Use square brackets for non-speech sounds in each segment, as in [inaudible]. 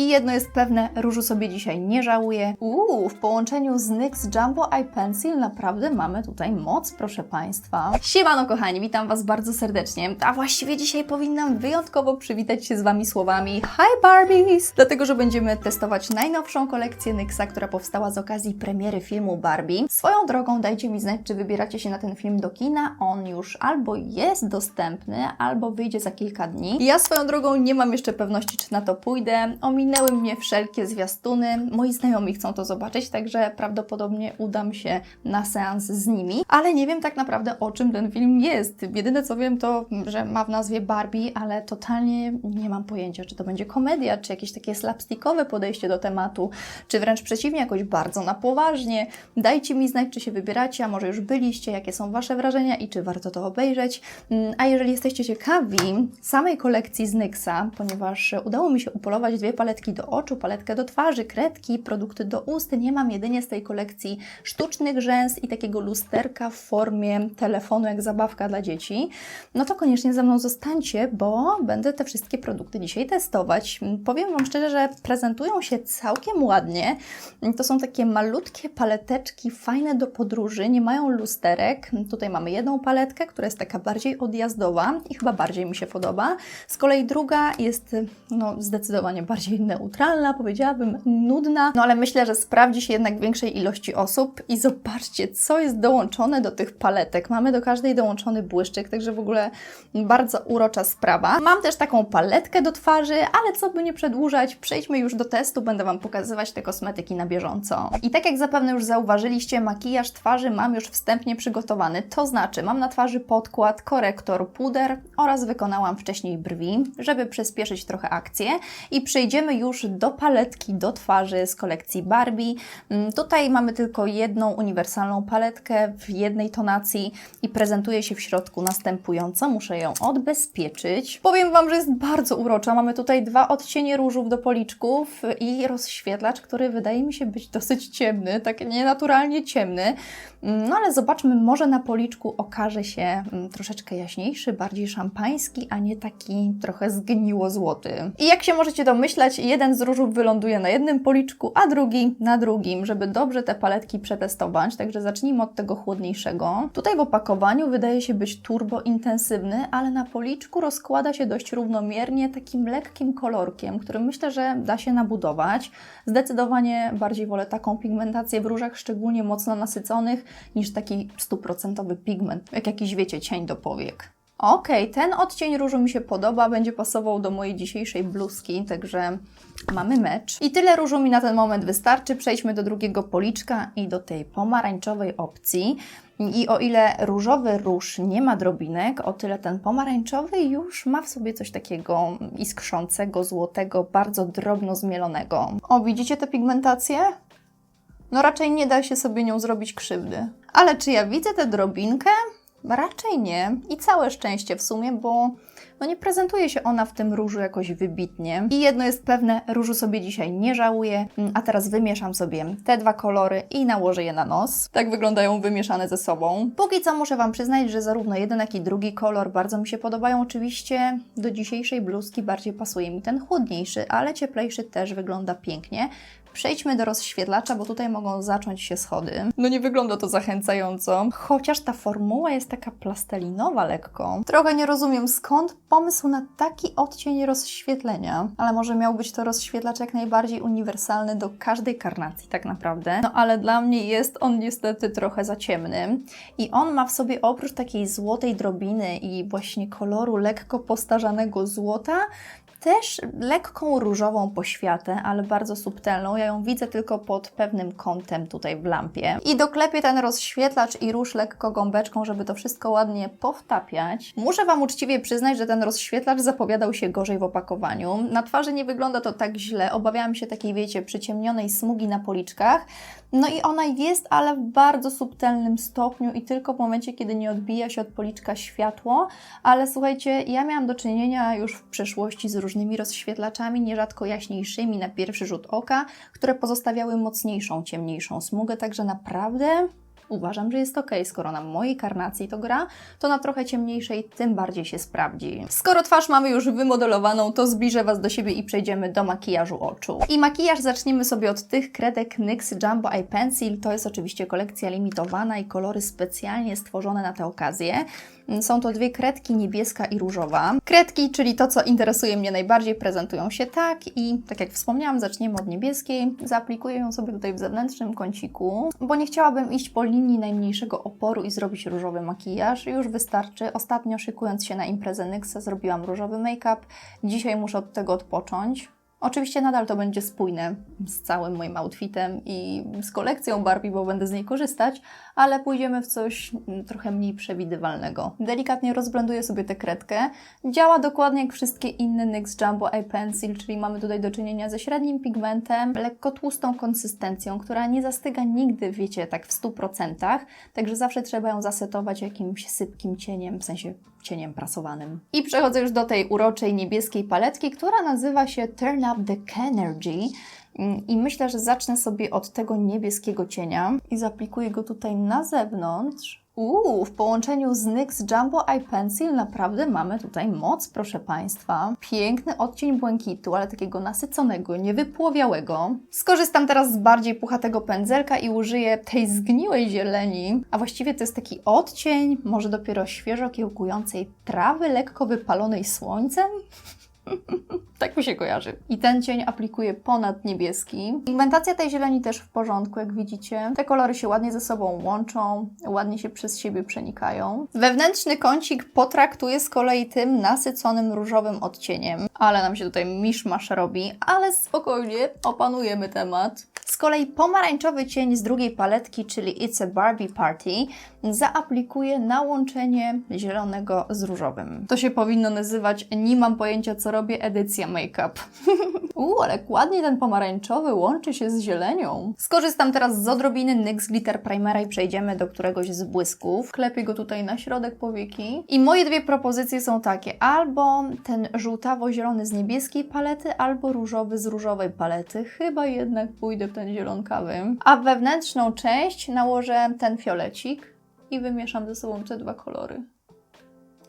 I jedno jest pewne, różu sobie dzisiaj nie żałuję. Uuu, w połączeniu z NYX Jumbo Eye Pencil naprawdę mamy tutaj moc, proszę Państwa. Siemano kochani, witam Was bardzo serdecznie. A właściwie dzisiaj powinnam wyjątkowo przywitać się z Wami słowami Hi Barbies! Dlatego, że będziemy testować najnowszą kolekcję NYXa, która powstała z okazji premiery filmu Barbie. Swoją drogą dajcie mi znać, czy wybieracie się na ten film do kina. On już albo jest dostępny, albo wyjdzie za kilka dni. Ja swoją drogą nie mam jeszcze pewności, czy na to pójdę. Ominęły mnie wszelkie zwiastuny. Moi znajomi chcą to zobaczyć, także prawdopodobnie udam się na seans z nimi. Ale nie wiem tak naprawdę, o czym ten film jest. Jedyne co wiem, to, że ma w nazwie Barbie, ale totalnie nie mam pojęcia, czy to będzie komedia, czy jakieś takie slapstickowe podejście do tematu, czy wręcz przeciwnie, jakoś bardzo na poważnie. Dajcie mi znać, czy się wybieracie, a może już byliście, jakie są Wasze wrażenia i czy warto to obejrzeć. Mm, A jeżeli jesteście ciekawi samej kolekcji z NYXa, ponieważ udało mi się upolować dwie paletki do oczu, paletkę do twarzy, kredki, produkty do ust, nie mam jedynie z tej kolekcji sztucznych rzęs i takiego lusterka w formie telefonu, jak zabawka dla dzieci, no to koniecznie ze mną zostańcie, bo będę te wszystkie produkty dzisiaj testować. Powiem Wam szczerze, że prezentują się całkiem ładnie. To są takie malutkie paleteczki, fajne do podróży, nie mają lusterek. Tutaj mamy jedną paletkę, która jest taka bardziej odjazdowa i chyba bardziej mi się podoba. Z kolei druga jest no, zdecydowanie bardziej neutralna, powiedziałabym nudna, no ale myślę, że sprawdzi się jednak większej ilości osób. I zobaczcie, co jest dołączone do tych paletek. Mamy do każdej dołączony błyszczyk, także w ogóle bardzo urocza sprawa. Mam też taką paletkę do twarzy, ale co by nie przedłużać, przejdźmy już do testu, będę Wam pokazywać te kosmetyki na bieżąco. I tak jak zapewne już zauważyliście, makijaż twarzy mam już wstępnie przygotowany, to znaczy mam na twarzy podkład, korektor, puder oraz wykonałam wcześniej brwi, żeby przyspieszyć trochę akcję i przejdziemy już do paletki do twarzy z kolekcji Barbie. Mm, Tutaj mamy tylko jedną uniwersalną paletkę w jednej tonacji i prezentuje się w środku następująco. Muszę ją odbezpieczyć. Powiem Wam, że jest bardzo urocza. Mamy tutaj dwa odcienie różów do policzków i rozświetlacz, który wydaje mi się być dosyć ciemny, tak nienaturalnie ciemny. Mm, No ale zobaczmy, może na policzku okaże się mm, troszeczkę jaśniejszy, bardziej szampański, a nie taki trochę zgniło-złoty. I jak się możecie domyślać, jeden z różów wyląduje na jednym policzku, a drugi na drugim, żeby dobrze te paletki przetestować. Także zacznijmy od tego chłodniejszego. Tutaj w opakowaniu wydaje się być turbo intensywny, ale na policzku rozkłada się dość równomiernie takim lekkim kolorkiem, który myślę, że da się nabudować. Zdecydowanie bardziej wolę taką pigmentację w różach, szczególnie mocno nasyconych, niż taki stuprocentowy pigment, jak jakiś wiecie, cień do powiek. Okej, ten odcień różu mi się podoba, będzie pasował do mojej dzisiejszej bluzki, także mamy mecz. I tyle różu mi na ten moment wystarczy. Przejdźmy do drugiego policzka i do tej pomarańczowej opcji. I o ile różowy róż nie ma drobinek, o tyle ten pomarańczowy już ma w sobie coś takiego iskrzącego, złotego, bardzo drobno zmielonego. O, widzicie tę pigmentację? No raczej nie da się sobie nią zrobić krzywdy. Ale czy ja widzę tę drobinkę? Raczej nie. I całe szczęście w sumie, bo no nie prezentuje się ona w tym różu jakoś wybitnie. I jedno jest pewne, różu sobie dzisiaj nie żałuję, Mm, a teraz wymieszam sobie te dwa kolory i nałożę je na nos. Tak wyglądają wymieszane ze sobą. Póki co muszę Wam przyznać, że zarówno jeden, jak i drugi kolor bardzo mi się podobają. Oczywiście do dzisiejszej bluzki bardziej pasuje mi ten chłodniejszy, ale cieplejszy też wygląda pięknie. Przejdźmy do rozświetlacza, bo tutaj mogą zacząć się schody. No nie wygląda to zachęcająco, chociaż ta formuła jest taka plastelinowa lekko. Trochę nie rozumiem skąd pomysł na taki odcień rozświetlenia, ale może miał być to rozświetlacz jak najbardziej uniwersalny do każdej karnacji tak naprawdę. No ale dla mnie jest on niestety trochę za ciemny i on ma w sobie oprócz takiej złotej drobiny i właśnie koloru lekko postarzanego złota, też lekką różową poświatę, ale bardzo subtelną. Ja ją widzę tylko pod pewnym kątem tutaj w lampie. I doklepię ten rozświetlacz i róż lekko gąbeczką, żeby to wszystko ładnie powtapiać. Muszę Wam uczciwie przyznać, że ten rozświetlacz zapowiadał się gorzej w opakowaniu. Na twarzy nie wygląda to tak źle. Obawiałam się takiej, wiecie, przyciemnionej smugi na policzkach. No i ona jest, ale w bardzo subtelnym stopniu i tylko w momencie, kiedy nie odbija się od policzka światło. Ale słuchajcie, ja miałam do czynienia już w przeszłości z różnymi rozświetlaczami, nierzadko jaśniejszymi na pierwszy rzut oka, które pozostawiały mocniejszą, ciemniejszą smugę, także naprawdę Uważam, że jest ok, skoro na mojej karnacji to gra, to na trochę ciemniejszej tym bardziej się sprawdzi. Skoro twarz mamy już wymodelowaną, to zbliżę Was do siebie i przejdziemy do makijażu oczu. I makijaż zaczniemy sobie od tych kredek NYX Jumbo Eye Pencil. To jest oczywiście kolekcja limitowana i kolory specjalnie stworzone na tę okazję. Są to dwie kredki, niebieska i różowa. Kredki, czyli to, co interesuje mnie najbardziej, prezentują się tak i, tak jak wspomniałam, zaczniemy od niebieskiej. Zaaplikuję ją sobie tutaj w zewnętrznym kąciku, bo nie chciałabym iść po linii najmniejszego oporu i zrobić różowy makijaż. Już wystarczy. Ostatnio szykując się na imprezę NYXa zrobiłam różowy make-up. Dzisiaj muszę od tego odpocząć. Oczywiście nadal to będzie spójne z całym moim outfitem i z kolekcją Barbie, bo będę z niej korzystać, ale pójdziemy w coś mm, trochę mniej przewidywalnego. Delikatnie rozblenduję sobie tę kredkę. Działa dokładnie jak wszystkie inne NYX Jumbo Eye Pencil, czyli mamy tutaj do czynienia ze średnim pigmentem, lekko tłustą konsystencją, która nie zastyga nigdy, wiecie, tak w 100%, także zawsze trzeba ją zasetować jakimś sypkim cieniem, w sensie cieniem prasowanym. I przechodzę już do tej uroczej niebieskiej paletki, która nazywa się Turn Up the Energy. I myślę, że zacznę sobie od tego niebieskiego cienia i zaaplikuję go tutaj na zewnątrz. Uuu, w połączeniu z NYX Jumbo Eye Pencil naprawdę mamy tutaj moc, proszę Państwa. Piękny odcień błękitu, ale takiego nasyconego, niewypłowiałego. Skorzystam teraz z bardziej puchatego pędzelka i użyję tej zgniłej zieleni, a właściwie to jest taki odcień, może dopiero świeżo kiełkującej trawy, lekko wypalonej słońcem. Tak mi się kojarzy. I ten cień aplikuję ponad niebieski. Pigmentacja tej zieleni też w porządku, jak widzicie. Te kolory się ładnie ze sobą łączą, ładnie się przez siebie przenikają. Wewnętrzny kącik potraktuję z kolei tym nasyconym różowym odcieniem. Ale nam się tutaj miszmasz robi, ale spokojnie, opanujemy temat. Z kolei pomarańczowy cień z drugiej paletki, czyli It's a Barbie Party, zaaplikuję na łączenie zielonego z różowym. To się powinno nazywać Nie mam pojęcia co robię, edycja make-up. [laughs] Uuu, ale ładnie ten pomarańczowy łączy się z zielenią. Skorzystam teraz z odrobiny NYX Glitter Primera i przejdziemy do któregoś z błysków. Klepię go tutaj na środek powieki. I moje dwie propozycje są takie. Albo ten żółtawo-zielony z niebieskiej palety, albo różowy z różowej palety. Chyba jednak pójdę w ten zielonkawy. A wewnętrzną część nałożę ten fiolecik i wymieszam ze sobą te dwa kolory.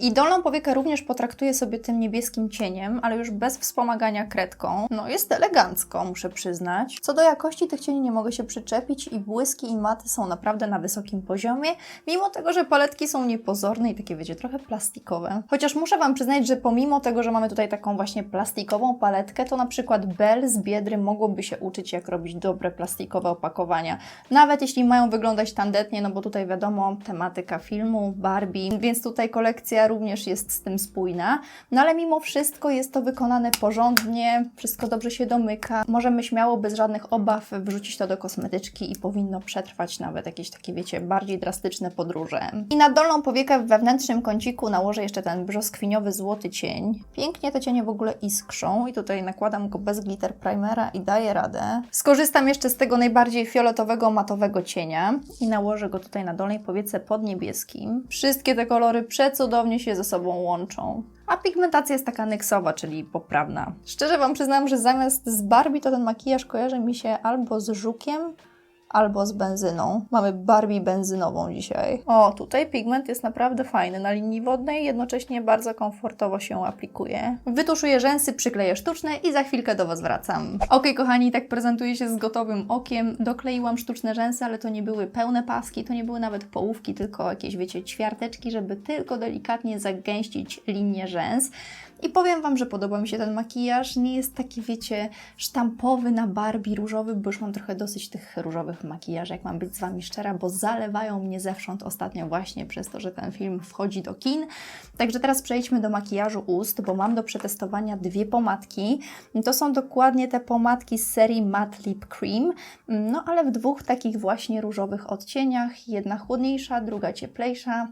I dolną powiekę również potraktuję sobie tym niebieskim cieniem, ale już bez wspomagania kredką. No jest elegancko, muszę przyznać. Co do jakości tych cieni nie mogę się przyczepić i błyski i maty są naprawdę na wysokim poziomie, mimo tego, że paletki są niepozorne i takie wiecie, trochę plastikowe. Chociaż muszę Wam przyznać, że pomimo tego, że mamy tutaj taką właśnie plastikową paletkę, to na przykład Bell z Biedry mogłoby się uczyć jak robić dobre plastikowe opakowania. Nawet jeśli mają wyglądać tandetnie, no bo tutaj wiadomo, tematyka filmu, Barbie, więc tutaj kolekcja również jest z tym spójna. No ale mimo wszystko jest to wykonane porządnie, wszystko dobrze się domyka. Możemy śmiało, bez żadnych obaw wrzucić to do kosmetyczki i powinno przetrwać nawet jakieś takie, wiecie, bardziej drastyczne podróże. I na dolną powiekę w wewnętrznym kąciku nałożę jeszcze ten brzoskwiniowy złoty cień. Pięknie te cienie w ogóle iskrzą i tutaj nakładam go bez glitter primera i daję radę. Skorzystam jeszcze z tego najbardziej fioletowego, matowego cienia i nałożę go tutaj na dolnej powiece pod niebieskim. Wszystkie te kolory przecudownie się ze sobą łączą. A pigmentacja jest taka nyksowa, czyli poprawna. Szczerze Wam przyznam, że zamiast z Barbie to ten makijaż kojarzy mi się albo z żukiem, albo z benzyną. Mamy Barbie benzynową dzisiaj. O, tutaj pigment jest naprawdę fajny. Na linii wodnej jednocześnie bardzo komfortowo się aplikuje. Wytuszuję rzęsy, przykleję sztuczne i za chwilkę do Was wracam. Ok, kochani, tak prezentuje się z gotowym okiem. Dokleiłam sztuczne rzęsy, ale to nie były pełne paski, to nie były nawet połówki, tylko jakieś, wiecie, ćwiarteczki, żeby tylko delikatnie zagęścić linię rzęs. I powiem Wam, że podoba mi się ten makijaż. Nie jest taki, wiecie, sztampowy na Barbie różowy, bo już mam trochę dosyć tych różowych makijaży, jak mam być z Wami szczera, bo zalewają mnie zewsząd ostatnio właśnie przez to, że ten film wchodzi do kin. Także teraz przejdźmy do makijażu ust, bo mam do przetestowania dwie pomadki. To są dokładnie te pomadki z serii Matte Lip Cream, no ale w dwóch takich właśnie różowych odcieniach. Jedna chłodniejsza, druga cieplejsza.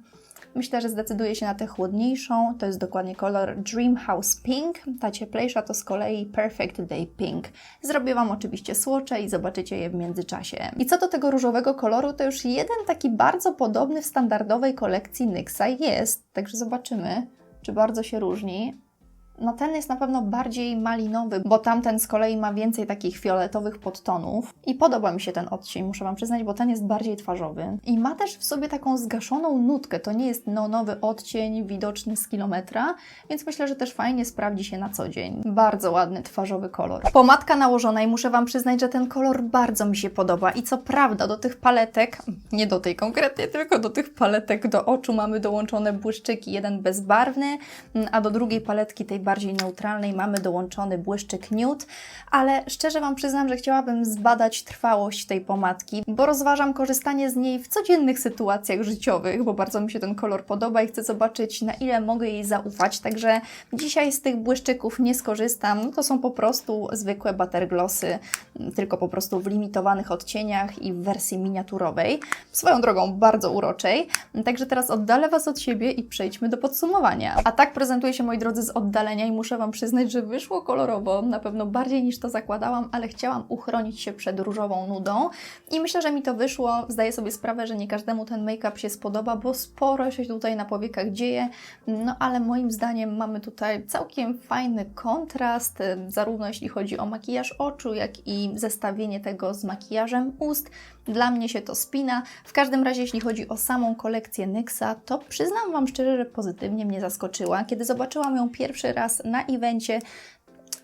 Myślę, że zdecyduję się na tę chłodniejszą. To jest dokładnie kolor Dream House Pink. Ta cieplejsza to z kolei Perfect Day Pink. Zrobię Wam oczywiście słocze i zobaczycie je w międzyczasie. I co do tego różowego koloru, to już jeden taki bardzo podobny w standardowej kolekcji NYXa jest. Także zobaczymy, czy bardzo się różni. No ten jest na pewno bardziej malinowy, bo tamten z kolei ma więcej takich fioletowych podtonów i podoba mi się ten odcień, muszę Wam przyznać, bo ten jest bardziej twarzowy i ma też w sobie taką zgaszoną nutkę, to nie jest neonowy odcień widoczny z kilometra, więc myślę, że też fajnie sprawdzi się na co dzień. Bardzo ładny twarzowy kolor. Pomadka nałożona i muszę Wam przyznać, że ten kolor bardzo mi się podoba i co prawda do tych paletek, nie do tej konkretnie, tylko do tych paletek do oczu mamy dołączone błyszczyki, jeden bezbarwny, a do drugiej paletki tej bardziej neutralnej. Mamy dołączony błyszczyk nude, ale szczerze Wam przyznam, że chciałabym zbadać trwałość tej pomadki, bo rozważam korzystanie z niej w codziennych sytuacjach życiowych, bo bardzo mi się ten kolor podoba i chcę zobaczyć na ile mogę jej zaufać, także dzisiaj z tych błyszczyków nie skorzystam, to są po prostu zwykłe butterglossy, tylko po prostu w limitowanych odcieniach i w wersji miniaturowej, swoją drogą bardzo uroczej, także teraz oddalę Was od siebie i przejdźmy do podsumowania. A tak prezentuje się, moi drodzy, z oddalenia i muszę Wam przyznać, że wyszło kolorowo, na pewno bardziej niż to zakładałam, ale chciałam uchronić się przed różową nudą i myślę, że mi to wyszło. Zdaję sobie sprawę, że nie każdemu ten make-up się spodoba, bo sporo się tutaj na powiekach dzieje, no ale moim zdaniem mamy tutaj całkiem fajny kontrast, zarówno jeśli chodzi o makijaż oczu, jak i zestawienie tego z makijażem ust. Dla mnie się to spina. W każdym razie, jeśli chodzi o samą kolekcję NYXa, to przyznam Wam szczerze, że pozytywnie mnie zaskoczyła. Kiedy zobaczyłam ją pierwszy raz na evencie,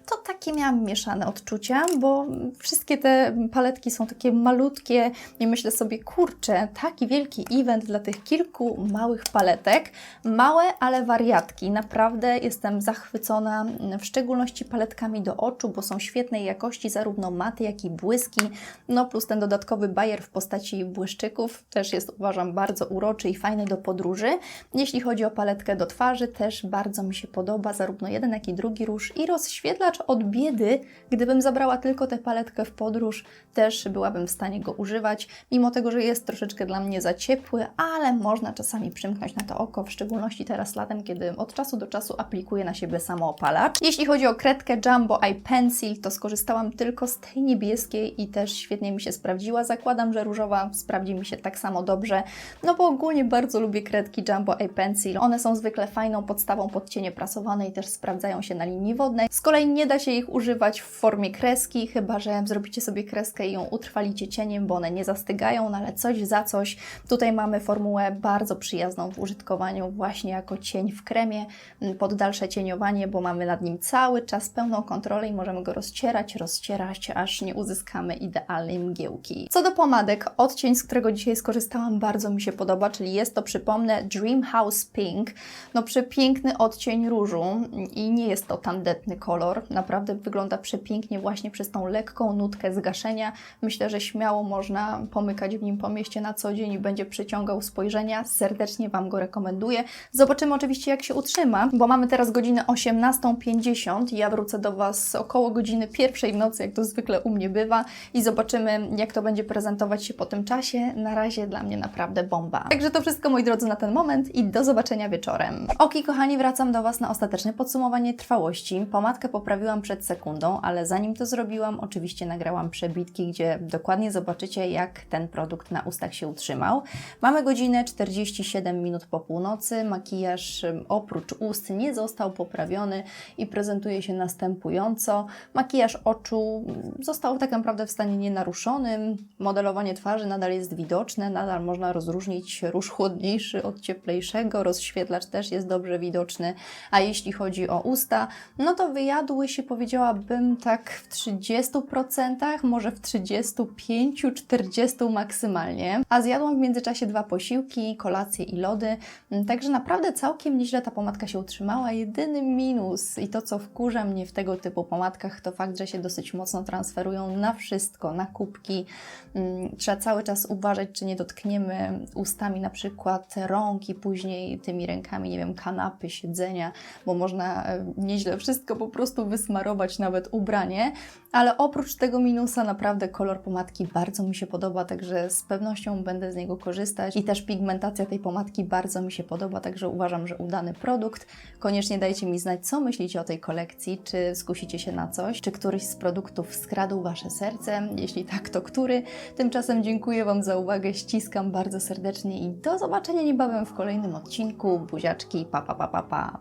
to takie miałam mieszane odczucia, bo wszystkie te paletki są takie malutkie i myślę sobie, kurczę, taki wielki event dla tych kilku małych paletek. Małe, ale wariatki. Naprawdę jestem zachwycona, w szczególności paletkami do oczu, bo są świetnej jakości, zarówno maty, jak i błyski. No plus ten dodatkowy bajer w postaci błyszczyków też jest, uważam, bardzo uroczy i fajny do podróży. Jeśli chodzi o paletkę do twarzy, też bardzo mi się podoba, zarówno jeden, jak i drugi róż i od biedy, gdybym zabrała tylko tę paletkę w podróż, też byłabym w stanie go używać, mimo tego, że jest troszeczkę dla mnie za ciepły, ale można czasami przymknąć na to oko, w szczególności teraz latem, kiedy od czasu do czasu aplikuję na siebie samoopalacz. Jeśli chodzi o kredkę Jumbo Eye Pencil, to skorzystałam tylko z tej niebieskiej i też świetnie mi się sprawdziła. Zakładam, że różowa sprawdzi mi się tak samo dobrze, no bo ogólnie bardzo lubię kredki Jumbo Eye Pencil. One są zwykle fajną podstawą pod cienie prasowane i też sprawdzają się na linii wodnej. Z kolei nie da się ich używać w formie kreski, chyba że zrobicie sobie kreskę i ją utrwalicie cieniem, bo one nie zastygają, no ale coś za coś. Tutaj mamy formułę bardzo przyjazną w użytkowaniu właśnie jako cień w kremie mm, pod dalsze cieniowanie, bo mamy nad nim cały czas pełną kontrolę i możemy go rozcierać, rozcierać, aż nie uzyskamy idealnej mgiełki. Co do pomadek, odcień, z którego dzisiaj skorzystałam, bardzo mi się podoba, czyli jest to, przypomnę, Dream House Pink. No przepiękny odcień różu i nie jest to tandetny kolor, naprawdę wygląda przepięknie właśnie przez tą lekką nutkę zgaszenia. Myślę, że śmiało można pomykać w nim po mieście na co dzień i będzie przyciągał spojrzenia. Serdecznie Wam go rekomenduję. Zobaczymy oczywiście jak się utrzyma, bo mamy teraz godzinę 18.50 i ja wrócę do Was około godziny pierwszej w nocy, jak to zwykle u mnie bywa i zobaczymy jak to będzie prezentować się po tym czasie. Na razie dla mnie naprawdę bomba. Także to wszystko moi drodzy na ten moment i do zobaczenia wieczorem. Ok, kochani, wracam do Was na ostateczne podsumowanie trwałości. Pomadkę poprawiłam przed sekundą, ale zanim to zrobiłam, oczywiście nagrałam przebitki, gdzie dokładnie zobaczycie, jak ten produkt na ustach się utrzymał. Mamy godzinę 47 minut po północy. Makijaż oprócz ust nie został poprawiony i prezentuje się następująco. Makijaż oczu został tak naprawdę w stanie nienaruszonym. Modelowanie twarzy nadal jest widoczne, nadal można rozróżnić róż chłodniejszy od cieplejszego. Rozświetlacz też jest dobrze widoczny. A jeśli chodzi o usta, no to wyjadły się, powiedziałabym, tak w 30%, może w 35-40% maksymalnie. A zjadłam w międzyczasie dwa posiłki, kolację i lody, także naprawdę całkiem nieźle ta pomadka się utrzymała. Jedyny minus i to, co wkurza mnie w tego typu pomadkach, to fakt, że się dosyć mocno transferują na wszystko, na kubki. Trzeba cały czas uważać, czy nie dotkniemy ustami na przykład rąk i później tymi rękami, nie wiem, kanapy, siedzenia, bo można e, nieźle wszystko po prostu wysmarować, nawet ubranie. Ale oprócz tego minusa, naprawdę kolor pomadki bardzo mi się podoba, także z pewnością będę z niego korzystać. I też pigmentacja tej pomadki bardzo mi się podoba, także uważam, że udany produkt. Koniecznie dajcie mi znać, co myślicie o tej kolekcji, czy skusicie się na coś, czy któryś z produktów skradł Wasze serce. Jeśli tak, to który? Tymczasem dziękuję Wam za uwagę, ściskam bardzo serdecznie i do zobaczenia niebawem w kolejnym odcinku. Buziaczki, pa pa pa pa pa.